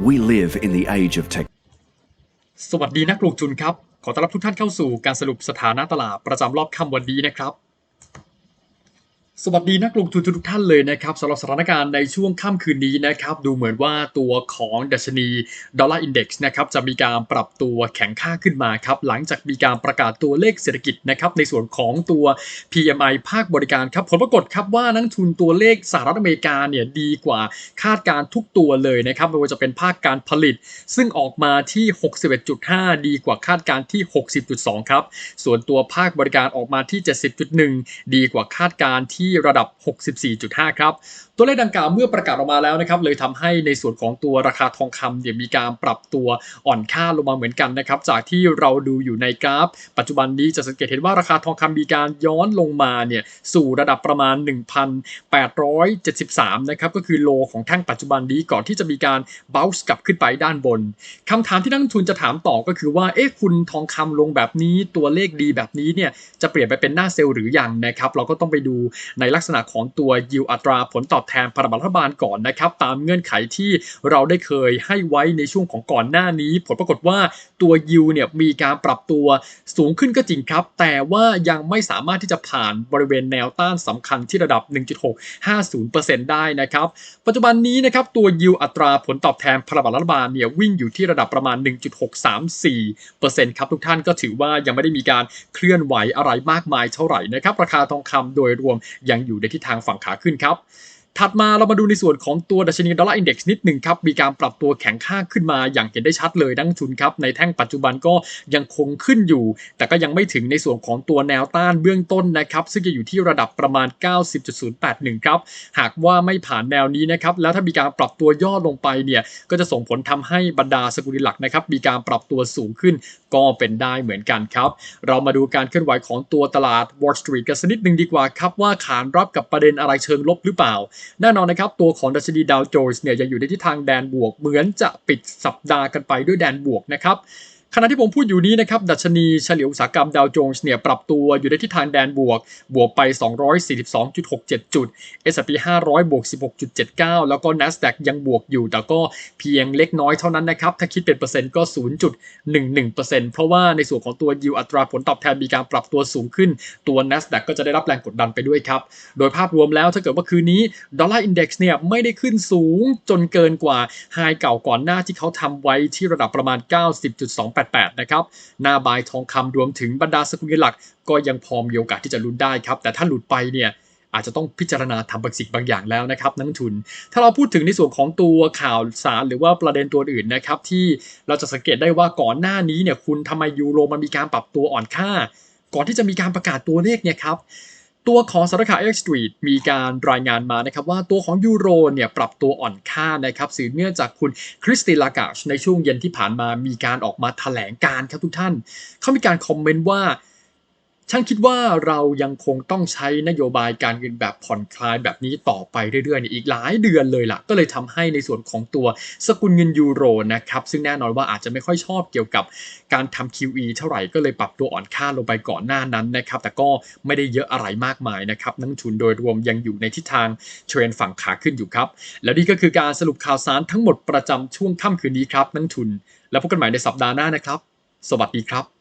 We live in the age of tech. สวัสดีนักลงทุนครับ ขอต้อนรับทุกท่านเข้าสู่การสรุปสถานะตลาดประจำรอบค่ำวันนี้นะครับ สวัสดีนักลงทุนทุกท่านเลยนะครับสำหรับสถานการณ์ในช่วงค่ำคืนนี้นะครับดูเหมือนว่าตัวของดัชนีดอลลาร์อินเด็กซ์นะครับจะมีการปรับตัวแข็งค่าขึ้นมาครับหลังจากมีการประกาศตัวเลขเศรษฐกิจนะครับในส่วนของตัว PMI ภาคบริการครับผลปรากฏครับว่านักทุนตัวเลขสหรัฐอเมริกาเนี่ยดีกว่าคาดการณ์ทุกตัวเลยนะครับไม่ว่าจะเป็นภาคการผลิต ซึ่งออกมาที่ 61.5 ดีกว่าคาดการณ์ที่ 60.2 ครับส่วนตัวภาคบริการออกมาที่ 70.1 ดีกว่าคาดการณ์ที่ระดับ 64.5 ครับ ตัวเลขดังกล่าวเมื่อประกาศออกมาแล้วนะครับเลยทำให้ในส่วนของตัวราคาทองคำเนี่ยมีการปรับตัวอ่อนค่าลงมาเหมือนกันนะครับจากที่เราดูอยู่ในกราฟ ปัจจุบันนี้จะสังเกตเห็นว่าราคาทองคำมีการย้อนลงมาเนี่ยสู่ระดับประมาณ 1,873 นะครับก็คือโลของแท่งปัจจุบันนี้ก่อนที่จะมีการ bounce กลับขึ้นไปด้านบนคำถามที่นักลงทุนจะถามต่อก็คือว่าเอ๊ะคุณทองคำลงแบบนี้ตัวเลขดีแบบนี้เนี่ยจะเปลี่ยนไปเป็นหน้าเซลล์หรือยังนะครับเราก็ต้องไปดูในลักษณะของตัว yield อัตราผลตอบแทนพันธบัตรรัฐบาลก่อนนะครับตามเงื่อนไขที่เราได้เคยให้ไว้ในช่วงของก่อนหน้านี้ ผลปรากฏว่าตัว yield เนี่ยมีการปรับตัวสูงขึ้นก็จริงครับ แต่ว่ายังไม่สามารถที่จะผ่านบริเวณแนวต้านสำคัญที่ระดับ 1.650%ได้นะครับ ปัจจุบันนี้นะครับตัว yield อัตราผลตอบแทนพันธบัตรรัฐบาลเนี่ยวิ่งอยู่ที่ระดับประมาณ 1.634%ครับทุกท่านก็ถือว่ายังไม่ได้มีการเคลื่อนไหวอะไรมากมายเท่าไหร่นะครับราคาทองคำโดยรวมยงอยู่ในทิศทางฝั่งขาขึ้นครับ ถัดมาเรามาดูในส่วนของตัวดัชนีดอลลาร์อินเด็กซ์นิดหนึ่งครับ มีการปรับตัวแข็งค่าขึ้นมาอย่างเห็นได้ชัดเลยนังทุนครับ ในแท่งปัจจุบันก็ยังคงขึ้นอยู่ แต่ก็ยังไม่ถึงในส่วนของตัวแนวต้านเบื้องต้นนะครับ ซึ่งจะอยู่ที่ระดับประมาณ 90.081 ครับ หากว่าไม่ผ่านแนวนี้นะครับ แล้วถ้ามีการปรับตัวย่อลงไปเนี่ยก็จะส่งผลทำให้บรรดาสกุลหลักนะครับมีการปรับตัวสูงขึ้นก็เป็นได้เหมือนกันครับ เรามาดูการเคลื่อนไหวของตัวตลาด Wall Street กันสักนิดหนึ่งดีกว่าครับว่าขานรับกับประเด็นอะไรเชิงลบหรือเปล่าแน่นอนนะครับตัวของดัชนีดาวโจนส์เนี่ยยังอยู่ในทิศทางแดนบวก เหมือนจะปิดสัปดาห์กันไปด้วยแดนบวกนะครับ ขณะที่ผมพูดอยู่นี้นะครับ ดัชนีเฉลี่ยอุตสาหกรรมดาวโจนส์เนี่ยปรับตัวอยู่ในทิศทางแดนบวก บวกไป 242.67 จุด S&P 500 บวก 16.79 แล้วก็ NASDAQ ยังบวกอยู่ แต่ก็เพียงเล็กน้อยเท่านั้นนะครับ ถ้าคิดเป็นเปอร์เซ็นต์ก็ 0.11%เพราะว่าในส่วนของตัว yield อัตราผลตอบแทนมีการปรับตัวสูงขึ้น ตัว NASDAQ ก็จะได้รับแรงกดดันไปด้วยครับ โดยภาพรวมแล้วถ้าเกิดว่าคืนนี้ดอลลาร์อินเด็กซ์เนี่ยไม่ได้ขึ้นสูงจนเกินกว่าไฮเก่าก่อนหน้าที่เขาทำไว้ที่ระดับประมาณ288 นะครับ หน้าบายทองคำรวมถึงบรรดาสกุลเงินหลัก ก็ยังพอมีโอกาสที่จะลุ้นได้ครับ แต่ถ้าหลุดไปเนี่ยอาจจะต้องพิจารณาทำบางสิ่งบางอย่างแล้วนะครับนักทุน ถ้าเราพูดถึงในส่วนของตัวข่าวสารหรือว่าประเด็นตัวอื่นนะครับที่เราจะสังเกตได้ว่าก่อนหน้านี้เนี่ยคุณทำไมยูโรมันมีการปรับตัวอ่อนค่า ก่อนที่จะมีการประกาศตัวเลขเนี่ยครับ ตัวของสารคา X Street มีการรายงานมานะครับว่าตัวของยูโรเนี่ยปรับตัวอ่อนค่านะครับสืบเนื่องจากคุณคริสตินลากาชในช่วงเย็นที่ผ่านมามีการออกมาแถลงการครับทุกท่าน เขามีการคอมเมนต์ว่า ฉันคิดว่าเรายังคงต้องใช้นโยบายการเงินแบบผ่อนคลายแบบนี้ต่อไปเรื่อยๆเนี่ยอีกหลายเดือนเลยล่ะ ก็เลยทำให้ในส่วนของตัวสกุลเงินยูโรนะครับซึ่งแน่นอนว่าอาจจะไม่ค่อยชอบเกี่ยวกับการทำ QE เท่าไหร่ก็เลยปรับตัวอ่อนค่าลงไปก่อนหน้านั้นนะครับแต่ก็ไม่ได้เยอะอะไรมากมายนะครับนักทุนโดยรวมยังอยู่ในทิศทางเทรนฝั่งขาขึ้นอยู่ครับ แล้วนี่ก็คือการสรุปข่าวสารทั้งหมดประจำช่วงค่ำคืนนี้ครับนักทุน แล้วพบกันใหม่ในสัปดาห์หน้านะครับ สวัสดีครับ